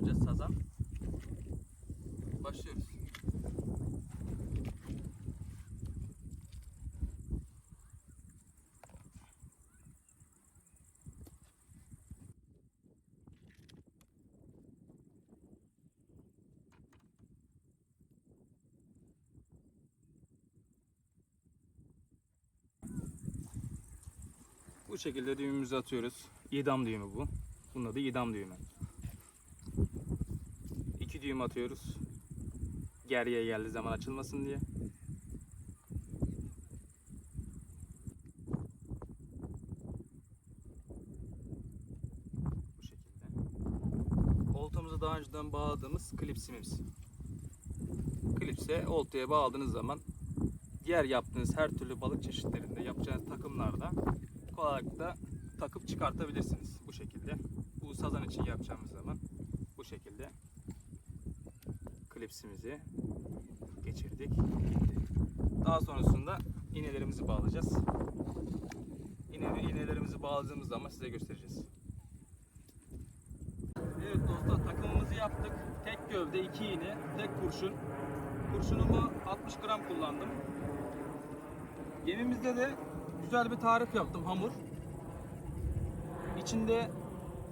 bağlayacağız sazan. Başlıyoruz. Bu şekilde düğümümüzü atıyoruz. İdam düğümü bu. Bunun adı idam düğümü. İki düğüm atıyoruz. Geriye geldiği zaman açılmasın diye. Bu şekilde. Oltamızı daha önceden bağladığımız klipsimiz. Klipse oltaya bağladığınız zaman diğer yaptığınız her türlü balık çeşitlerinde yapacağınız takımlarda kolaylıkla takıp çıkartabilirsiniz bu şekilde. Bu sazan için yapacağımız zaman bu şekilde klipsimizi geçirdik. Daha sonrasında iğnelerimizi bağlayacağız. İğne, iğnelerimizi bağladığımız zaman size göstereceğiz. Evet dostlar takımımızı yaptık. Tek gövde, iki iğne, tek kurşun. Kurşunumu 60 gram kullandım. Gemimizde de güzel bir tarif yaptım hamur. İçinde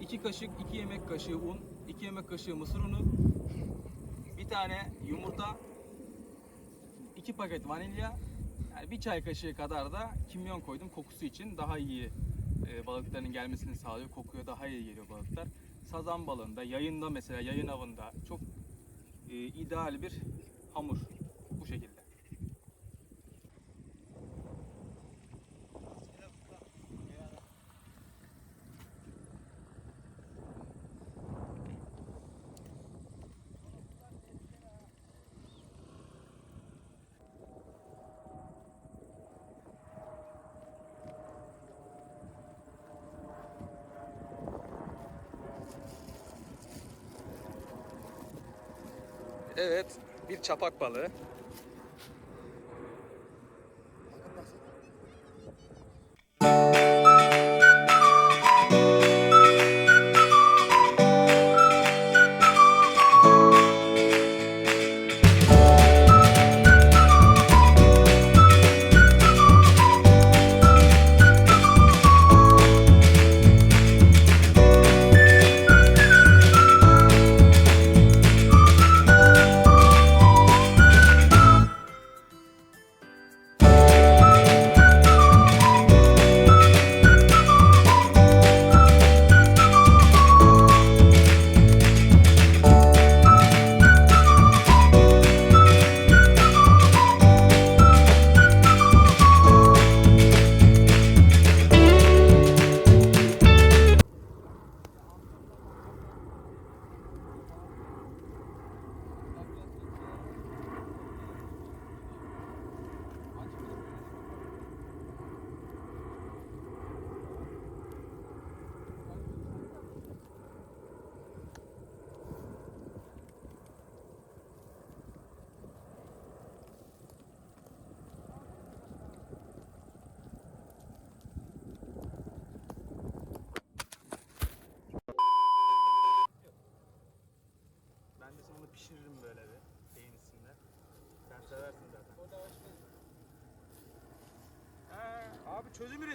2 kaşık, 2 yemek kaşığı un, 2 yemek kaşığı mısır unu, tane yumurta, 2 paket vanilya, yani bir çay kaşığı kadar da kimyon koydum kokusu için daha iyi e, balıkların gelmesini sağlıyor. Kokuya daha iyi geliyor balıklar. Sazan balığında, yayında mesela yayın avında çok e, ideal bir hamur bu şekilde. Evet, bir çapak balığı.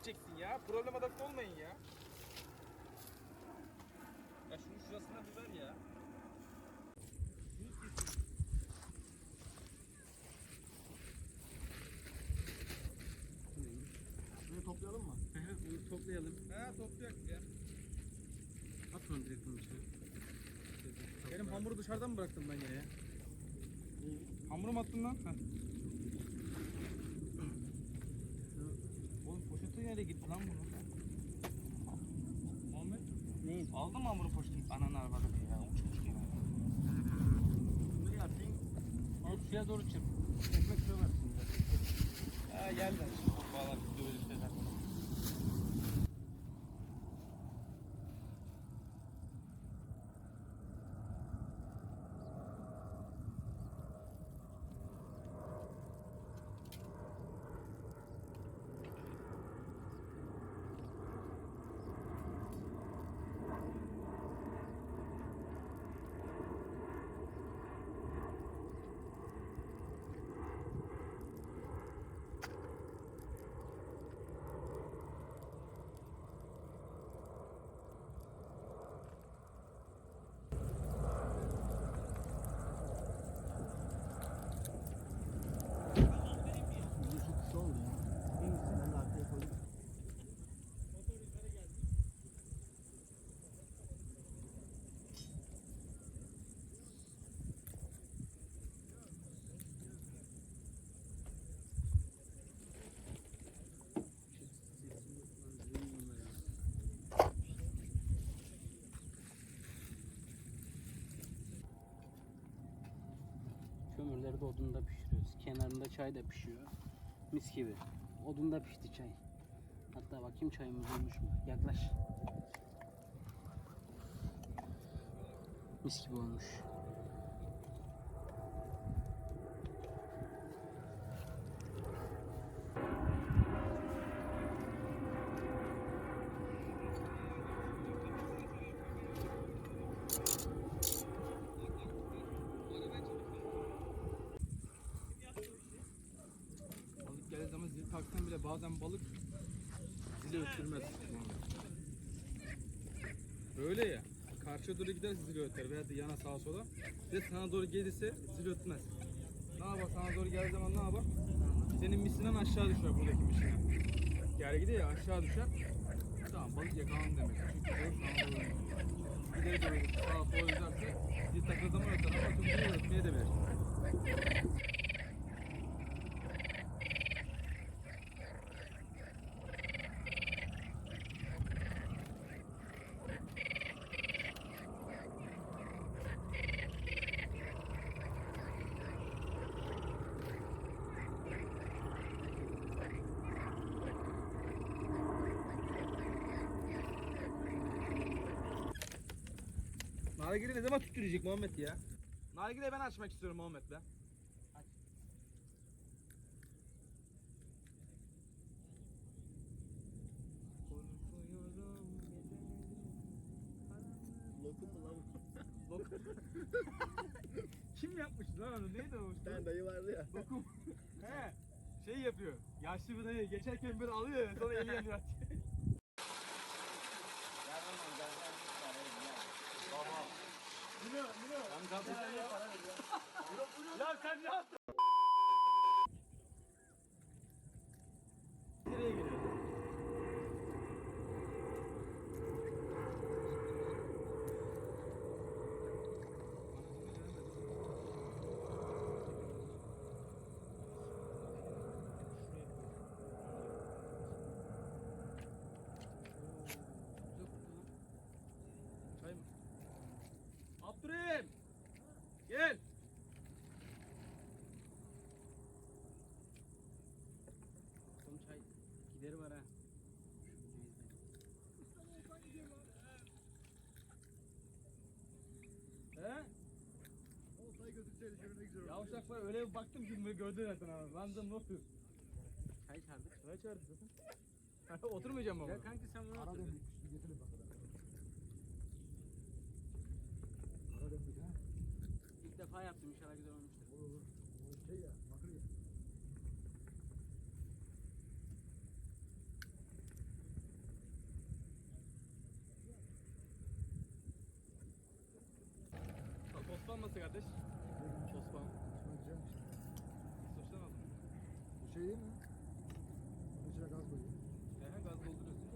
Üreteceksin ya. Problem adapte olmayın ya. Ya şunun şurasına bir ver ya. Bunu toplayalım mı? Bunu toplayalım. Ha toplayak ya. At onu direkt bunun içine. Benim hamuru dışarıdan mı bıraktım ben ya? Hamuru mu attın lan? Heh. Poşeti nereye gitti lan bunun? Muhammed? Neyin? Aldın mı hamurun poşetini? Ananı arabada bir ya. Uçmuş gene. Ne yapayım? Alıp suya doğru çırp. Ekmek söver şimdi. Ha geldi. Valla Burada odunda pişiriyoruz. Kenarında çay da pişiyor. Mis gibi. Odunda pişti çay. Hatta bakayım çayımız olmuş mu? Yaklaş. Mis gibi olmuş. Balık geldiği zaman zil taksan bile bazen balık zili ötürmez. Böyle ya. Karşıya doğru gider zili öter veya da yana sağa sola. Ve sana doğru gelirse zil ötmez. Ne yapar sana doğru geldiği zaman ne yapar? Senin misinden aşağı düşer buradaki misinden. Geri gidiyor ya aşağı düşer. Tamam balık yakalandı demek. Çünkü balık sana doğru. İleri doğru sağa sola yüzerse zil takıldığı zaman öter ama tüm ötmeye de verir. Nargile ne zaman tüttürecek Muhammed ya? Nargile ben açmak istiyorum Muhammed be. Lokum mu lan? Lokum. Kim yapmış lan onu? Neydi o? Bir tane dayı vardı ya. Lokum. He. Şey yapıyor. Yaşlı bir dayı geçerken böyle alıyor ya, sonra eli yanıyor. Ya sen ne yaptın? Nereye gidiyorsun? Çay mı? Abdurrahim! Gel! Son çay gideri var ha. He? Oltayı götürseydi şöyle ne güzel olurdu. Yavşaklar öyle bir baktım ki gördün zaten abi. Lan dedim ne yapıyorsun? Çay çağırdık. Ne çağırdın zaten? Oturmayacağım ama. Ya kanki sen bunu Ara otur. döndük. Bir getirin bakalım. Ara döndük ha. İlk defa yaptım inşallah güzel olmuştur. Olur olur. O şey ya. Bakır ya. Tospan nasıl kardeş? Tospan. Çok güzelmiş. İstoştan aldım. Bu şey değil mi? Bunun içine gaz koyuyor. Ehe gaz dolduruyorsun.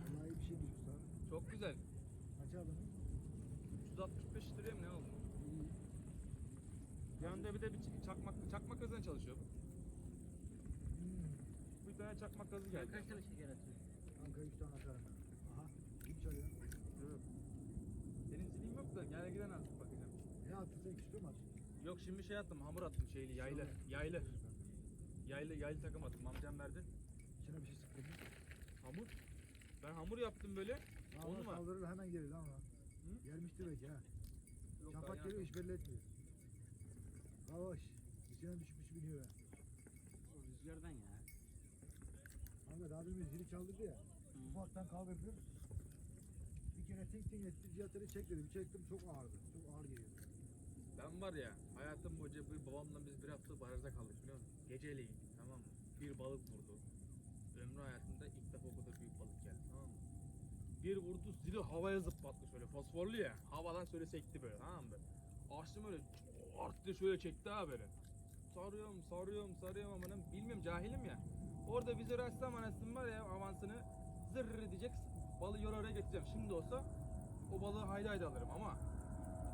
Vallahi iyi bir şeymiş usta. Çok güzel. Kaç aldın? 365 liraya mı ne aldım? İyi. Yanında bir de bir çakmak çakmak gazına çalışıyor. bu. Hmm. Bir tane çakmak gazı geldi. kaç tane şeker atıyorsun? Kanka 3 tane atarım. Aha. Çay ya. Evet. Senin zilin yok da gel giden artık bakacağım. Ne attın sen küstü mü attın? Yok şimdi şey attım hamur attım şeyli yaylı yaylı yaylı yaylı takım attım amcam verdi. İçine bir şey sıktın mı? Hamur. Ben hamur yaptım böyle. Ama Onu mu? saldırır hemen gelir lan. Gelmiştir belki ha. Yok, Şafak geliyor hiç belli etmiyor. Yavaş. İçine düşmüş biniyor ya. O rüzgardan ya. Ahmet abimiz zili çaldırdı ya. Ufaktan kaldırdım. Bir kere ting ting etti cihatları çek dedim. Çektim çok ağırdı. Çok ağır geliyor. Ben var ya hayatım boyunca bir babamla biz bir hafta barajda kaldık biliyor musun? Geceleyin tamam mı? Bir balık vurdu. Ömrü hayatında ilk defa o kadar büyük balık geldi tamam mı? Bir vurdu zili havaya zıplattı şöyle fosforlu ya. Havadan şöyle sekti böyle tamam mı? Açtım öyle art diye şöyle çekti ha böyle. Sarıyorum sarıyorum sarıyorum ama ne- bilmiyorum cahilim ya. Orada bize ressam anasının var ya avansını zırr diyecek balığı yola oraya getireceğim. Şimdi olsa o balığı haydi haydi alırım ama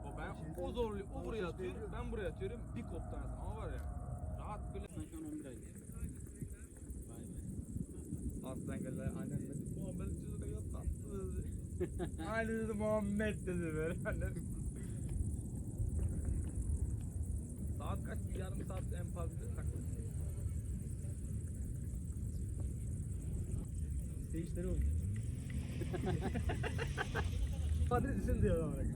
o ben Şeyde- o zorlu o buraya atıyor ben buraya atıyorum bir koptu anasını ama var ya rahat böyle an 11 aylık. Vay be. Aslan geldi annem dedi Muhammed çocuk ya tatlı dedi. Aynı dedi Muhammed dedi böyle annem. Kaç yarım saat en fazla takılır. Değişleri olmuş. Düşün diyor olarak.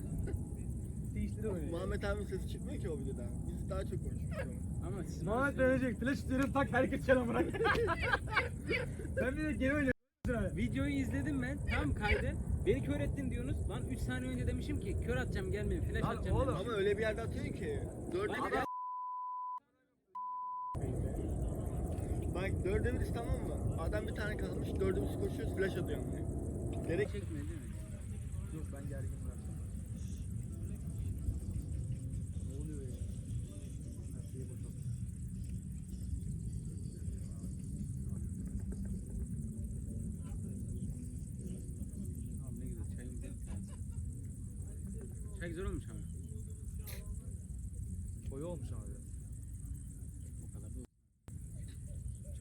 Değişleri oynuyor. Muhammed abinin sesi çıkmıyor ki o videoda. Biz daha çok konuşuyoruz. Ama siz Muhammed dönecek. Flash tutuyorum tak herkes selam bırak. ben bir de geri oynuyorum. Videoyu izledim ben. Tam kaydı. Beni kör ettin diyorsunuz. Lan 3 saniye önce demişim ki kör atacağım gelmeyin. Flash Lan atacağım. oğlum. demişim. Ama öyle bir yerde atıyorsun ki. Dörde bir dörde biriz tamam mı? Adam bir tane kalmış. Dördümüz koşuyoruz flash atıyor. Gerek Çekme değil mi? Dur ben gergin bırak. Ne oluyor. Abi ne güzel. Çay güzel olmuş ama. Koyu olmuş ama biraz. O kadar da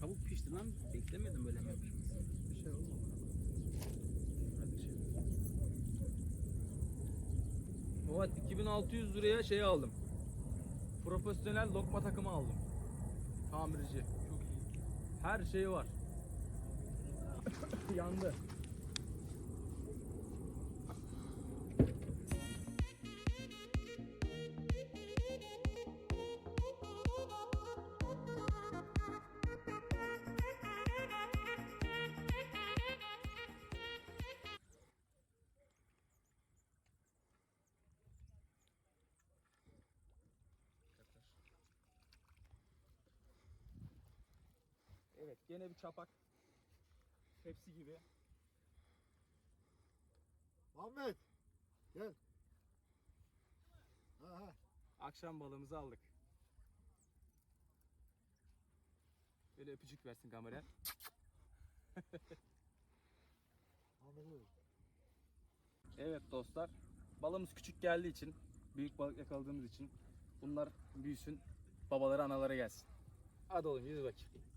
Çabuk pişti lan. Beklemiyordum böyle hemen pişmesini. Bir şey olmadı. Şey. Evet 2600 liraya şey aldım. Profesyonel lokma takımı aldım. Tamirci. Çok iyi. Her şeyi var. Yandı. Evet gene bir çapak. Hepsi gibi. Muhammed. Gel. Ha ha. Akşam balığımızı aldık. Böyle öpücük versin kamera. Anladın Evet dostlar. Balığımız küçük geldiği için, büyük balık yakaladığımız için bunlar büyüsün, babaları analara gelsin. Hadi oğlum yüz bakayım.